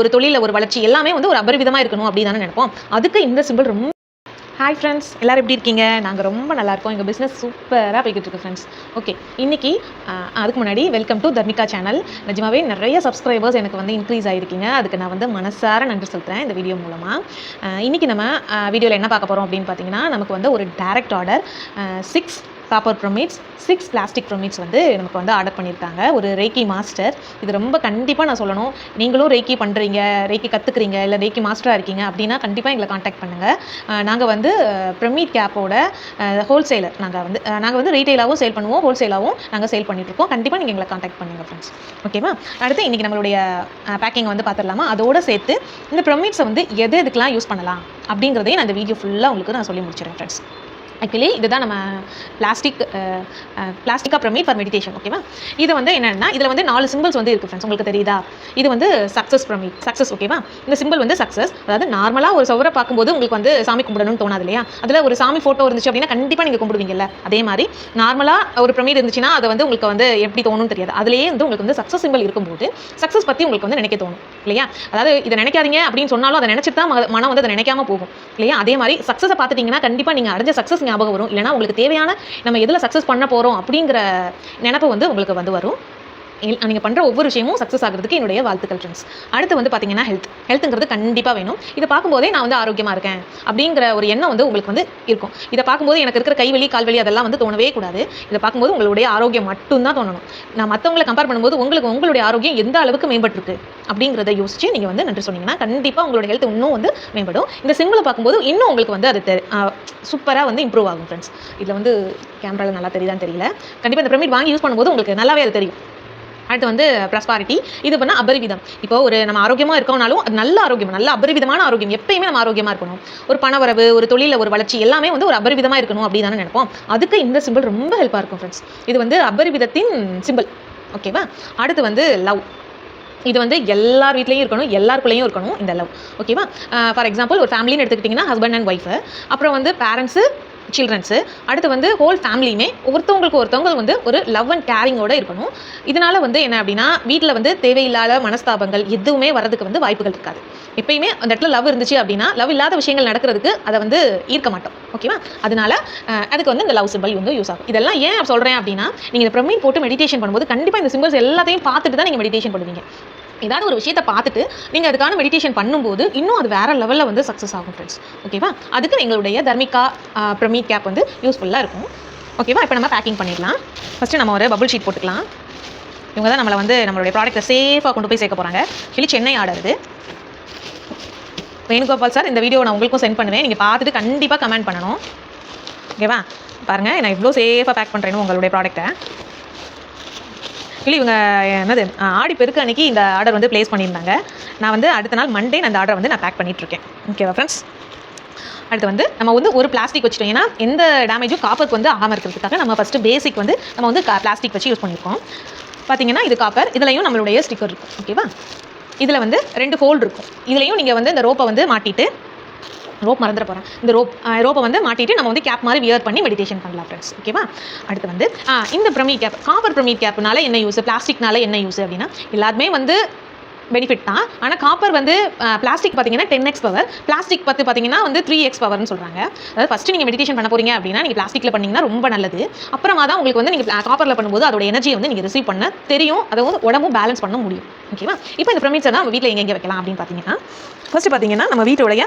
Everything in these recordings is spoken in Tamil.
ஒரு தொழிலில் ஒரு வளர்ச்சி எல்லாமே வந்து ஒரு அபரிவிதமாக இருக்கணும் அப்படின்னு தானே நினைப்போம். அதுக்கு இந்த சிம்பிள் ரொம்ப ஹாய் ஃப்ரெண்ட்ஸ் எல்லோரும் எப்படி இருக்கீங்க? நாங்கள் ரொம்ப நல்லா இருக்கோம். எங்கள் பிஸ்னஸ் சூப்பராக போய்கிட்டு இருக்கு ஃப்ரெண்ட்ஸ் ஓகே இன்னைக்கு அதுக்கு முன்னாடி வெல்கம் டு தர்மிகா சேனல் நிஜமாவே நிறைய சப்ஸ்கிரைபர்ஸ் எனக்கு வந்து இன்க்ரீஸ் ஆகிருக்கீங்க அதுக்கு நான் வந்து மனசார நன்றி செலுத்துகிறேன் இந்த வீடியோ மூலமாக இன்னைக்கு நம்ம வீடியோவில் என்ன பார்க்க போகிறோம் அப்படின்னு பார்த்தீங்கன்னா நமக்கு வந்து ஒரு direct order six copper pyramids six plastic pyramids வந்து நமக்கு வந்து ஆர்டர் பண்ணியிருக்காங்க. ஒரு ரேக்கி மாஸ்டர் இது ரொம்ப கண்டிப்பாக நான் சொல்லணும். நீங்களும் ரேக்கி பண்ணுறீங்க ரேக்கி கற்றுக்குறீங்க இல்லை ரேக்கி மாஸ்டராக இருக்கீங்க அப்படின்னா கண்டிப்பாக எங்களை காண்டாக்ட் பண்ணுங்கள் நாங்கள் வந்து ப்ரமீட் கேப்போட ஹோல்சேலர் நாங்கள் வந்து நாங்கள் வந்து ரீட்டெயிலாகவும் சேல் பண்ணுவோம் ஹோல்சேலாகவும் நாங்கள் சேல் பண்ணிட்டுருக்கோம். கண்டிப்பாக நீங்கள் எங்களை காண்டாக்ட் பண்ணுங்கள் ஃப்ரெண்ட்ஸ் ஓகேவா அடுத்து இன்றைக்கி நம்மளுடைய பேக்கிங் வந்து பார்த்துடலாமா? அதோட சேர்த்து இந்த ப்ரமீட்ஸை வந்து எது எதுக்கெலாம் யூஸ் பண்ணலாம் அப்படிங்கிறதையும் நான் இந்த வீடியோ ஃபுல்லாக உங்களுக்கு நான் சொல்லி முடிச்சிடுறேன் ஃப்ரெண்ட்ஸ் ஆக்சுவலி இதுதான் நம்ம plastic plastic pyramid for meditation ஓகேவா இது வந்து என்னென்னா இதில் வந்து நாலு சிம்பிள்ஸ் வந்து இருக்குது ஃப்ரெண்ட்ஸ் உங்களுக்கு தெரியுதா? இது வந்து சக்ஸஸ் ப்ரமி சக்ஸஸ் ஓகேவா இந்த சிம்பிள் வந்து சக்ஸஸ் அதாவது நார்மலாக ஒரு சவரை பார்க்கும்போது உங்களுக்கு வந்து சாமி கும்பிடணும்னு தோணாது இல்லையா? அதில் ஒரு சாமி ஃபோட்டோ இருந்துச்சு அப்படின்னா கண்டிப்பாக நீங்கள் கும்பிடுவீங்கல்ல. அதே மாதிரி நார்மலாக ஒரு பிரமிட் இருந்துச்சுன்னா அதை வந்து உங்களுக்கு வந்து எப்படி தோணும்னு தெரியாது. அதுலேயே வந்து உங்களுக்கு வந்து சக்ஸஸ் சிம்பிள் இருக்கும்போது சக்ஸஸ் பற்றி உங்களுக்கு வந்து நினைக்க தோணும் இல்லையா? அதாவது இதை நினைக்காதீங்க அப்படின்னு சொன்னாலும் அதை நினச்சிட்டு தான் மனம் வந்து அதை நினைக்காம போகும் இல்லையா? அதே மாதிரி சக்ஸஸை பார்த்துட்டிங்கன்னா கண்டிப்பாக நீங்கள் அடைஞ்ச சக்ஸஸ் ஞாபகம் வரும். இல்லைனா உங்களுக்கு தேவையான நம்ம எதில் சக்ஸஸ் பண்ண போகிறோம் அப்படிங்கிற நினப்பு வந்து உங்களுக்கு வந்து வரும். நீங்கள் பண்ணுற ஒவ்வொரு விஷயமும் சக்ஸஸ் ஆகிறதுக்கு என்னுடைய வாழ்த்துக்கள் ஃப்ரெண்ட்ஸ் அடுத்து வந்து பார்த்தீங்கன்னா ஹெல்த் ஹெல்த்துங்கிறது கண்டிப்பாக வேணும். இதை பார்க்கும்போதே நான் வந்து ஆரோக்கியமாக இருக்கேன் அப்படிங்கிற ஒரு எண்ணம் வந்து உங்களுக்கு வந்து இருக்கும். இதை பார்க்கும்போது எனக்கு இருக்கிற கைவலி கால்வலி அதெல்லாம் வந்து தோணவே கூடாது. இதை பார்க்கும்போது உங்களுடைய ஆரோக்கியம் மட்டும்தான் தோணணும். நான் மற்றவங்களை கம்பேர் பண்ணும்போது உங்களுக்கு உங்களுடைய ஆரோக்கியம் எந்த அளவுக்கு மேம்பட்டிருக்கு அப்படிங்கிறத யோசிச்சு நீங்கள் வந்து நன்றி சொன்னீங்கன்னா கண்டிப்பாக உங்களுடைய ஹெல்த் இன்னும் வந்து மேம்படும். இந்த சிம்பிளை பார்க்கும்போது இன்னும் உங்களுக்கு வந்து அது சூப்பராக வந்து இம்ப்ரூவ் ஆகும் ஃப்ரெண்ட்ஸ் இதில் வந்து கேமராவில் நல்லா தெரியுதான்னு தெரியல. கண்டிப்பாக இந்த பிரமிட் வாங்கி யூஸ் பண்ணும்போது உங்களுக்கு நல்லாவே அது தெரியும். அடுத்து வந்து ப்ரஸ்பாரிட்டி இது பண்ணால் அபரிவிதம். இப்போ ஒரு நம்ம ஆரோக்கியமாக இருக்கோம்னாலும் அது நல்ல ஆரோக்கியம் நல்ல அபரிவிதமான ஆரோக்கியம். எப்பயுமே நம்ம ஆரோக்கியமாக இருக்கணும். ஒரு பணவரவு ஒரு தொழிலில் ஒரு வளர்ச்சி எல்லாமே வந்து ஒரு அபரிவிதமாக இருக்கணும் அப்படின்னு தானே நினைப்போம். அதுக்கு இந்த சிம்பிள் ரொம்ப ஹெல்ப்பாக இருக்கும் ஃப்ரெண்ட்ஸ் இது வந்து அபரிவிதத்தின் சிம்பிள் ஓகேவா அடுத்து வந்து லவ் இது வந்து எல்லார் வீட்லேயும் இருக்கணும் எல்லாருக்குள்ளேயும் இருக்கணும் இந்த லவ் ஓகேவா ஃபார் எக்ஸாம்பிள் ஒரு ஃபேமிலின்னு எடுத்துக்கிட்டிங்கன்னா ஹஸ்பண்ட் அண்ட் ஒய்ஃபு அப்புறம் வந்து பேரண்ட்ஸு சில்ட்ரன்ஸு அடுத்து வந்து ஹோல் ஃபேமிலியுமே ஒருத்தவங்களுக்கு ஒருத்தவங்க வந்து ஒரு லவ் அண்ட் கேரிங்கோட இருக்கணும். இதனால வந்து என்ன அப்படின்னா வீட்டில் வந்து தேவையில்லாத மனஸ்தாபங்கள் எதுவுமே வரதுக்கு வந்து வாய்ப்புகள் இருக்காது. எப்பயுமே அந்த இடத்துல லவ் இருந்துச்சு அப்படின்னா லவ் இல்லாத விஷயங்கள் நடக்கிறதுக்கு அதை வந்து ஈர்க்க மாட்டோம். ஓகேவா அதனால அதுக்கு வந்து இந்த லவ் சிம்பிள் வந்து யூஸ் ஆகும். இதெல்லாம் ஏன் சொல்கிறேன் அப்படின்னா நீங்கள் இந்த பிரமிட் போட்டு மெடிடேஷன் பண்ணும்போது கண்டிப்பாக இந்த சிம்பிள்ஸ் எல்லாத்தையும் பார்த்துட்டு தான் நீங்கள் மெடிடேஷன் பண்ணுவீங்க. ஏதாவது ஒரு விஷயத்தை பார்த்துட்டு நீங்கள் அதுக்கான மெடிடேஷன் பண்ணும்போது இன்னும் அது வேறு லெவலில் வந்து சக்ஸஸ் ஆகும் ஃப்ரெண்ட்ஸ் ஓகேவா அதுக்கு எங்களுடைய தர்மிகா பிரமிட் கேப் வந்து யூஸ்ஃபுல்லாக இருக்கும். ஓகேவா இப்போ நம்ம பேக்கிங் பண்ணிடலாம். ஃபஸ்ட்டு நம்ம ஒரு பபுள் ஷீட் போட்டுக்கலாம். இவங்க தான் நம்மளை வந்து நம்மளுடைய ப்ராடக்ட்டை சேஃபாக கொண்டு போய் சேர்க்க போகிறாங்க சொல்லி சென்னை ஆர்டர் இது வேணுகோபால் சார் இந்த வீடியோ நான் உங்களுக்கும் சென்ட் பண்ணுவேன். நீங்கள் பார்த்துட்டு கண்டிப்பாக கமெண்ட் பண்ணணும். ஓகேவா பாருங்கள் நான் இவ்வளோ சேஃபாக பேக் பண்ணுறேன்னு உங்களுடைய ப்ராடக்ட்டை ஆக்சுவலி இவங்க என்னது ஆடி பெருக்கு அன்றைக்கி இந்த ஆர்டர் வந்து ப்ளேஸ் பண்ணியிருந்தாங்க. நான் வந்து அடுத்த நாள் மண்டே அந்த ஆர்டர் வந்து நான் பேக் பண்ணிகிட்ருக்கேன் ஓகேவா ஃப்ரெண்ட்ஸ் அடுத்து வந்து நம்ம வந்து ஒரு பிளாஸ்டிக் வச்சுட்டோம். ஏன்னா எந்த டேமேஜும் காப்பருக்கு வந்து ஆகாமல் இருக்கிறதுக்காக நம்ம ஃபஸ்ட்டு பேசிக் வந்து நம்ம வந்து பிளாஸ்டிக் வச்சு யூஸ் பண்ணியிருக்கோம் பார்த்தீங்கன்னா இது காப்பர் இதுலையும் நம்மளுடைய ஸ்டிக்கர் இருக்கும். ஓகேவா இதில் வந்து ரெண்டு ஃபோல்டு இருக்கும். இதுலையும் நீங்கள் வந்து இந்த ரோப்பை வந்து மாட்டிட்டு ரோப் மறந்துட போகிறேன் இந்த ரோப் ரோப்பை வந்து மாட்டிட்டு நம்ம வந்து கேப் மாதிரி வியர் பண்ணி மெடிடேஷன் பண்ணலாம் ஃப்ரெண்ட்ஸ் ஓகேவா அடுத்து வந்து இந்த பிரமிட் கேப் காப்பர் பிரமிட் கேப்னால என்ன யூஸ் பிளாஸ்டிக்னால என்ன யூஸ் அப்படின்னா எல்லாருமே வந்து பெனிஃபிட் தான். ஆனால் காப்பர் வந்து பிளாஸ்டிக் பார்த்தீங்கன்னா டென் எக்ஸ் பவர் பிளாஸ்டிக் பத்து பார்த்தீங்கன்னா வந்து த்ரீ எக்ஸ் பவர்னு சொல்கிறாங்க அதாவது ஃபஸ்ட்டு நீங்கள் மெடிடேஷன் பண்ண போகிறீங்க அப்படின்னா நீங்கள் பிளாஸ்டிக்கில் பண்ணிங்கன்னா ரொம்ப நல்லது. அப்புறமா தான் உங்களுக்கு வந்து நீங்கள் காப்பரில் பண்ணும்போது அதோட எனர்ஜியை வந்து நீங்கள் ரிசீவ் பண்ண தெரியும். அதை வந்து உடம்பும் பேலன்ஸ் பண்ண முடியும். ஓகேவா இப்போ இந்த பிரமிட்ஸை தான் நம்ம வீட்டில் எங்கே எங்கே வைக்கலாம் அப்படின்னு பார்த்தீங்கன்னா ஃபஸ்ட்டு பார்த்தீங்கன்னா நம்ம வீட்டோடைய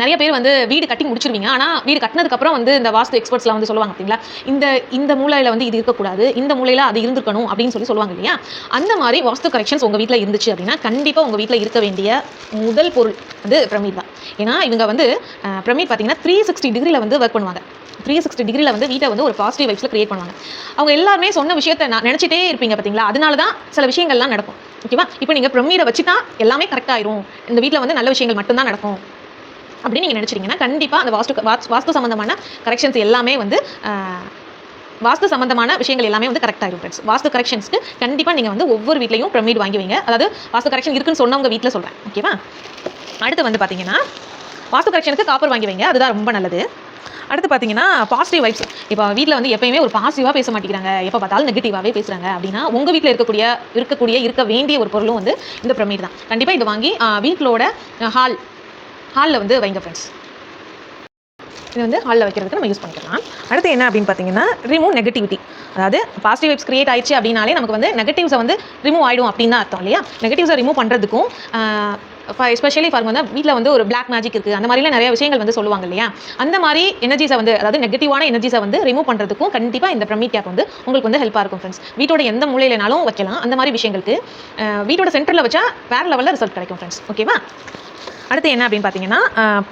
நிறைய பேர் வந்து வீடு கட்டி முடிச்சிருவீங்க. ஆனால் வீடு கட்டினதுக்கப்புறம் வந்து இந்த வாஸ்து எக்ஸ்பர்ட்ஸ்லாம் வந்து சொல்லுவாங்க அப்படிங்களா இந்த இந்த மூலையில் வந்து இது இருக்கக்கூடாது. இந்த மூலையில் அது இருந்திருக்கணும் அப்படின்னு சொல்லி சொல்லுவாங்க இல்லையா? அந்த மாதிரி வாஸ்து கரெக்ஷன்ஸ் உங்கள் வீட்டில் இருந்துச்சு அப்படின்னா கண்டிப்பாக உங்கள் வீட்டில் இருக்க வேண்டிய முதல் பொருள் வந்து பிரமிட் தான். ஏன்னா இவங்க வந்து அஹ், பிரமிட் பார்த்தீங்கன்னா த்ரீ சிக்ஸ்டி டிகிரியில் வந்து ஒர்க் பண்ணுவாங்க. த்ரீ சிக்ஸ்டி டிகிரியில் வந்து வீட்டை வந்து ஒரு பாசிட்டிவ் வைப்ஸில் க்ரியேட் பண்ணுவாங்க. அவங்க எல்லாருமே சொன்ன விஷயத்தை நான் நினச்சிட்டே இருப்பீங்க பார்த்தீங்களா அதனால தான் சில விஷயங்கள்லாம் நடக்கும். ஓகேவா? இப்போ நீங்கள் பிரமிடை வச்சு தான் எல்லாமே கரெக்டாயிரும் இந்த வீட்டில் வந்து நல்ல விஷயங்கள் மட்டும்தான் நடக்கும். அப்படின்னு நீங்கள் நினச்சிட்டிங்கன்னா கண்டிப்பாக அந்த வாஸ்து வாஸ்து சம்மந்தமான கரெக்ஷன்ஸ் எல்லாமே வந்து வாஸ்து சம்மந்தமான விஷயங்கள் எல்லாமே வந்து கரெக்ட் ஆகிடும் ஃப்ரெண்ட்ஸ் வாஸ்து கரெக்ஷன்ஸ்க்கு கண்டிப்பாக நீங்கள் வந்து ஒவ்வொரு வீட்லையும் பிரமிட் வாங்கி வைங்க. அதாவது வாஸ்து கரெக்ஷன் இருக்குன்னு சொன்னவங்க வீட்டில் சொல்கிறேன் ஓகேவா அடுத்து வந்து பார்த்தீங்கன்னா வாஸ்து கரெக்ஷனுக்கு காப்பர் வாங்கி வைங்க. அதுதான் ரொம்ப நல்லது. அடுத்து பார்த்தீங்கன்னா பாசிட்டிவ் வைப்ஸ் இப்போ வீட்டில் வந்து எப்பயுமே ஒரு பாசிட்டிவாக பேச மாட்டேங்கிறாங்க. எப்போ பார்த்தாலும் நெகட்டிவாகவே பேசுகிறாங்க அப்படின்னா உங்கள் வீட்டில் இருக்கக்கூடிய இருக்கக்கூடிய இருக்க வேண்டிய ஒரு பொருளும் வந்து இந்த பிரமிட் தான். கண்டிப்பாக இது வாங்கி வீட்டிலோட ஹால் ஹாலில் வந்து வைங்க ஃப்ரெண்ட்ஸ் இது வந்து ஹாலில் வைக்கிறதுக்கு நம்ம யூஸ் பண்ணிக்கலாம். அடுத்து என்ன அப்படின்னு பார்த்தீங்கன்னா ரிமூவ் நெகட்டிவிட்டி அதாவது பாசிட்டிவ் வைப்ஸ் கிரியேட் ஆயிடுச்சு அப்படின்னாலே நமக்கு வந்து நெகட்டிவ்ஸை வந்து ரிமூவ் ஆகிடும் அப்படின்னு தான் அர்த்தம் இல்லையா? நெகட்டிவ்ஸை ரிமூவ் பண்ணுறதுக்கும் எஸ்பெஷலி ஃபார் வந்து வீட்டில் வந்து ஒரு பிளாக் மேஜிக் இருக்குது அந்த மாதிரிலாம் நிறைய விஷயங்கள் வந்து சொல்லுவாங்க இல்லையா? அந்த மாதிரி எனர்ஜிஸை வந்து அதாவது நெகட்டிவான எனர்ஜிஸை வந்து ரிமூவ் பண்ணுறதுக்கும் கண்டிப்பாக இந்த பிரமிட் கேப் வந்து உங்களுக்கு வந்து ஹெல்ப்பாக இருக்கும் ஃப்ரெண்ட்ஸ் வீட்டோட எந்த மூலையிலனாலும் வைக்கலாம். அந்த மாதிரி விஷயங்களுக்கு வீட்டோட சென்டரில் வச்சா வேறு லெவலில் ரிசல்ட் கிடைக்கும் ஃப்ரெண்ட்ஸ் ஓகேவா அடுத்து என்ன அப்படின்னு பார்த்தீங்கன்னா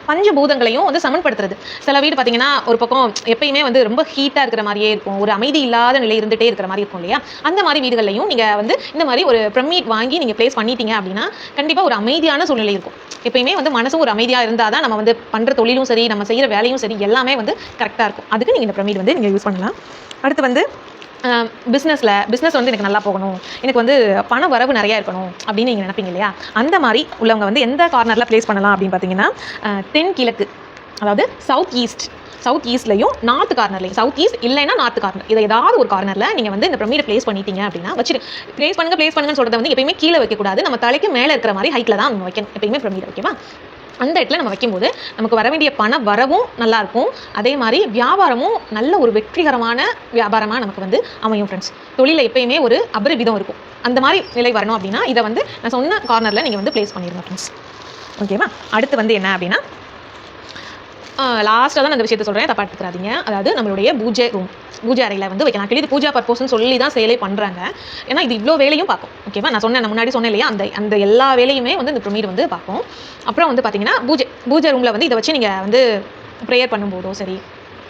பஞ்சபூதங்களையும் வந்து சமன்படுத்துறது. சில வீடு பார்த்தீங்கன்னா ஒரு பக்கம் எப்பயுமே வந்து ரொம்ப ஹீட்டாக இருக்கிற மாதிரியே இருக்கும். ஒரு அமைதி இல்லாத நிலை இருந்துகிட்டே இருக்கிற மாதிரி இருக்கும் இல்லையா? அந்த மாதிரி வீடுகள்லையும் நீங்கள் வந்து இந்த மாதிரி ஒரு பிரமிட் வாங்கி நீங்கள் ப்ளேஸ் பண்ணிட்டீங்க அப்படின்னா கண்டிப்பாக ஒரு அமைதியான சூழ்நிலை இருக்கும். எப்பயுமே வந்து மனசும் ஒரு அமைதியாக இருந்தால் தான் நம்ம வந்து பண்ணுற தொழிலும் சரி நம்ம செய்கிற வேலையும் சரி எல்லாமே வந்து கரெக்டாக இருக்கும். அதுக்கு நீங்கள் இந்த பிரமிட் வந்து நீங்கள் யூஸ் பண்ணலாம். அடுத்து வந்து பிஸ்னஸில் பிஸ்னஸ் வந்து எனக்கு நல்லா போகணும். எனக்கு வந்து பண வரவு நிறையா இருக்கணும் அப்படின்னு நீங்கள் நினைப்பீங்க இல்லையா? அந்த மாதிரி உள்ளவங்க வந்து எந்த கார்னரில் ப்ளேஸ் பண்ணலாம் அப்படின்னு பார்த்தீங்கன்னா தென் கிழக்கு அதாவது சவுத் ஈஸ்ட் சவுத் ஈஸ்ட்லையும் நார்த் கார்னர்லையும் சவுத் ஈஸ்ட் இல்லைன்னா நார்த் கார்னர் இதை ஏதாவது ஒரு கார்னரில் நீங்கள் வந்து இந்த பிரமிடை ப்ளேஸ் பண்ணிட்டீங்க அப்படின்னா வச்சு ப்ளேஸ் பண்ணுங்க ப்ளேஸ் பண்ணுங்கன்னு சொல்கிறத வந்து எப்பயுமே கீழே வைக்கக்கூடாது. நம்ம தலைக்கு மேலே இருக்கிற மாதிரி ஹைட்டில் தான் நம்ம வைக்கணும் எப்பயுமே பிரமிடை ஓகேவா அந்த இடத்துல நம்ம வைக்கும்போது நமக்கு வர வேண்டிய பண வரவும் நல்லாயிருக்கும் அதே மாதிரி வியாபாரமும் நல்ல ஒரு வெற்றிகரமான வியாபாரமாக நமக்கு வந்து அமையும் ஃப்ரெண்ட்ஸ் தொழிலில் எப்பயுமே ஒரு அபரிவிதம் இருக்கும். அந்த மாதிரி நிலை வரணும் அப்படின்னா இதை வந்து நான் சொன்ன கார்னரில் நீங்கள் வந்து ப்ளேஸ் பண்ணிடுங்க ஃப்ரெண்ட்ஸ் ஓகேவா அடுத்து வந்து என்ன அப்படின்னா லாஸ்ட்டாக தான் அந்த விஷயத்தை சொல்கிறேன் தப்பா எடுத்துக்கிறாதீங்க அதாவது நம்மளுடைய பூஜை ரூம் பூஜை அறையில் வந்து வைக்கலாம். ஆக்சுவலி இது பூஜா பர்பஸ்ன்னு சொல்லி தான் சேலை பண்ணுறாங்க ஏன்னா இது இவ்வளோ வேலையும் பார்க்கும். ஓகேவா நான் சொன்னேன் நான் முன்னாடி சொன்னேன் இல்லையா? அந்த அந்த எல்லா வேலையுமே வந்து இந்த பிரமிட் வந்து பார்க்கும். அப்புறம் வந்து பார்த்தீங்கன்னா பூஜை பூஜை ரூமில் வந்து இதை வச்சு நீங்கள் வந்து ப்ரேயர் பண்ணும்போதோ சரி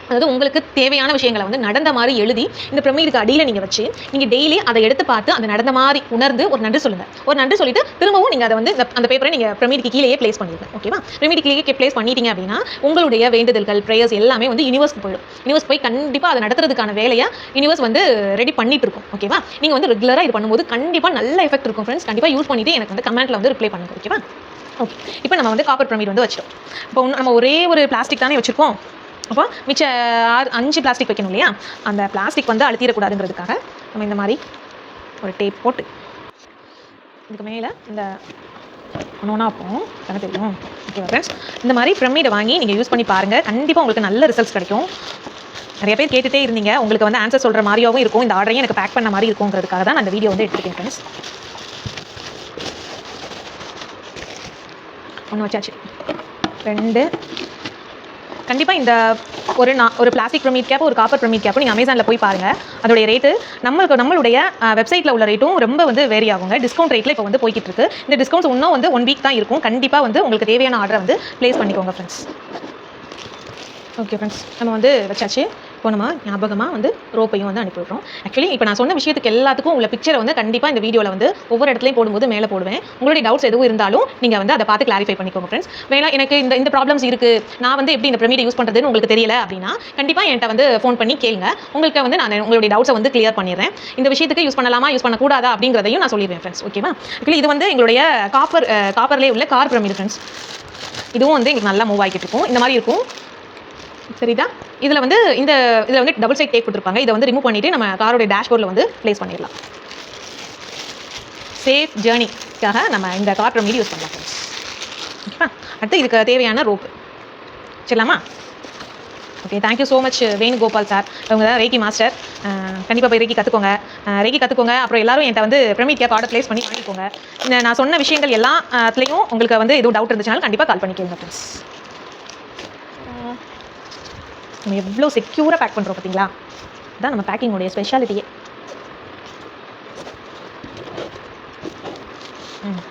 அதாவது உங்களுக்கு தேவையான விஷயங்களை வந்து நடந்த மாதிரி எழுதி இந்த பிரமிடுக்கு அடியில் நீங்கள் வச்சு நீங்கள் டெய்லி அதை எடுத்து பார்த்து அந்த நடந்த மாதிரி உணர்ந்து ஒரு நன்றி சொல்லுங்கள் ஒரு நன்றி சொல்லிட்டு திரும்பவும் நீங்கள் அதை வந்து அந்த பேப்பரை நீங்கள் பிரமிடுக்கு கீழேயே ப்ளேஸ் பண்ணிடுங்க. ஓகேவா பிரமிடுக்கு கீழே ப்ளேஸ் பண்ணிட்டீங்க அப்படின்னா உங்களுடைய வேண்டுதல்கள் ப்ரேயர்ஸ் எல்லாமே வந்து யூனிவர்ஸ்க்கு போயிடும். யூனிவர்ஸ் போய் கண்டிப்பாக அதை நடத்துறதுக்கான வேலையை யூனிவர்ஸ் வந்து ரெடி பண்ணிட்டு இருக்கும். ஓகேவா நீங்கள் வந்து ரெகுலராக இது பண்ணும்போது கண்டிப்பாக நல்ல எஃபெக்ட் இருக்கும் ஃப்ரெண்ட்ஸ் கண்டிப்பாக யூஸ் பண்ணிட்டு எனக்கு வந்து கமெண்ட்டில் வந்து ரிப்ளை பண்ணுங்க. ஓகேவா ஓகே இப்போ நம்ம வந்து காப்பர் பிரமிட் வந்து வச்சிட்டோம். இப்போ நம்ம ஒரே ஒரு பிளாஸ்டிக் தானே வச்சிருக்கோம் அப்போ மிச்ச ஆறு அஞ்சு பிளாஸ்டிக் வைக்கணும் இல்லையா? அந்த பிளாஸ்டிக் வந்து அழுத்திடக்கூடாதுங்கிறதுக்காக நம்ம இந்த மாதிரி ஒரு டேப் போட்டு இதுக்கு மேலே இந்த ஒன்றா போகும் தானே தெரியும். ஓகே ஃப்ரெண்ட்ஸ் இந்த மாதிரி பிரமிடை வாங்கி நீங்கள் யூஸ் பண்ணி பாருங்கள் கண்டிப்பாக உங்களுக்கு நல்ல ரிசல்ட்ஸ் கிடைக்கும். நிறைய பேர் கேட்டுகிட்டே இருந்தீங்க. உங்களுக்கு வந்து ஆன்சர் சொல்கிற மாதிரியாகவும் இருக்கும். இந்த ஆர்டரையும் எனக்கு பேக் பண்ண மாதிரி இருக்குங்கிறதுக்காக தான் அந்த வீடியோ வந்து எடுத்துருக்கேன் ஃப்ரெண்ட்ஸ் ஒன்று வச்சாச்சு. ரெண்டு கண்டிப்பாக இந்த ஒரு நான் ஒரு பிளாஸ்டிக் பிரமிட் கேப் ஒரு காப்பர் பிரமிட் கேப் நீங்கள் அமேசானில் போய் பாருங்கள் அதோடைய ரேட்டு நம்மளுக்கு நம்மளுடைய வெப்சைட்டில் உள்ள ரேட்டும் ரொம்ப வந்து வேரி ஆகுங்க. டிஸ்கவுண்ட் ரேட்டில் இப்போ வந்து போய்கிட்டு இருக்கு. இந்த டிஸ்கவுண்ட்ஸ் இன்னும் வந்து ஒன் வீக் தான் இருக்கும். கண்டிப்பாக வந்து உங்களுக்கு தேவையான ஆர்டரை வந்து ப்ளேஸ் பண்ணிக்கோங்க ஃப்ரெண்ட்ஸ் ஓகே ஃப்ரெண்ட்ஸ் நம்ம வந்து வச்சாச்சு. இப்போ நம்ம ஞாபகமாக வந்து ரோப்பையும் வந்து அனுப்பி விட்றோம் ஆக்சுவலி இப்போ நான் சொன்ன விஷயத்துக்கு எல்லாத்துக்கும் உள்ள பிக்சரை வந்து கண்டிப்பாக இந்த வீடியோவில் வந்து ஒவ்வொரு இடத்துலையும் போடும்போது மேலே போடுவேன். உங்களுடைய டவுட்ஸ் எதுவும் இருந்தாலும் நீங்கள் வந்து அதை பார்த்து கிளாரிஃபை பண்ணிக்கோங்க ஃப்ரெண்ட்ஸ் வேணா எனக்கு இந்த இந்த ப்ராப்ளம்ஸ் இருக்குது நான் வந்து எப்படி இந்த பிரமிடை யூஸ் பண்ணுறதுன்னு உங்களுக்கு தெரியல அப்படின்னா கண்டிப்பாக என்கிட்ட வந்து ஃபோன் பண்ணி கேளுங்க. உங்களுக்கு வந்து நான் உங்களுடைய டவுட்ஸை வந்து கிளியர் பண்ணிடுறேன். இந்த விஷயத்துக்கு யூஸ் பண்ணலாமா யூஸ் பண்ணக்கூடாதா அப்படிங்கிறதையும் நான் சொல்லிடுவேன் ஃப்ரெண்ட்ஸ் ஓகேவா ஆக்சுவலி இது வந்து எங்களுடைய காப்பர் காப்பர்லேயே உள்ள கார் பிரமிடு ஃப்ரெண்ட்ஸ் இதுவும் வந்து எங்களுக்கு நல்லா மூவ் ஆகிட்டு இருக்கும். இந்த மாதிரி இருக்கும். சரிதா? இதில் வந்து இந்த இதில் வந்து டபுள் சைட் டேப் கொடுத்துருப்பாங்க. இதை வந்து ரிமூவ் பண்ணிவிட்டு நம்ம காரோடைய டேஷ்போர்டில் வந்து ப்ளேஸ் பண்ணிடலாம். சேஃப் ஜேர்னிக்காக நம்ம இந்த கார் மீடி யூஸ் பண்ணலாம் ஓகேவா? அடுத்து இதுக்கு தேவையான rope சரிலாமா okay thank you so much Venugopal sir அவங்க தான் ரேக்கி மாஸ்டர் கண்டிப்பாக போய் ரேக்கி கற்றுக்கோங்க ரேக்கி கற்றுக்கோங்க அப்புறம் எல்லாரும் என்கிட்ட வந்து பிரமிட் கேப் ஆர்டர் ப்ளேஸ் பண்ணி வாங்கிக்கோங்க. நான் சொன்ன விஷயங்கள் எல்லாத்துலேயும் உங்களுக்கு வந்து எதுவும் டவுட் இருந்துச்சுனாலும் கண்டிப்பாக கால் பண்ணிக்கோங்க ஃப்ரெண்ட்ஸ் நம்ம எவ்வளோ செக்யூராக பேக் பண்ணுறோம் பார்த்தீங்களா அதான் நம்ம பேக்கிங்கோடைய ஸ்பெஷாலிட்டியே ம்.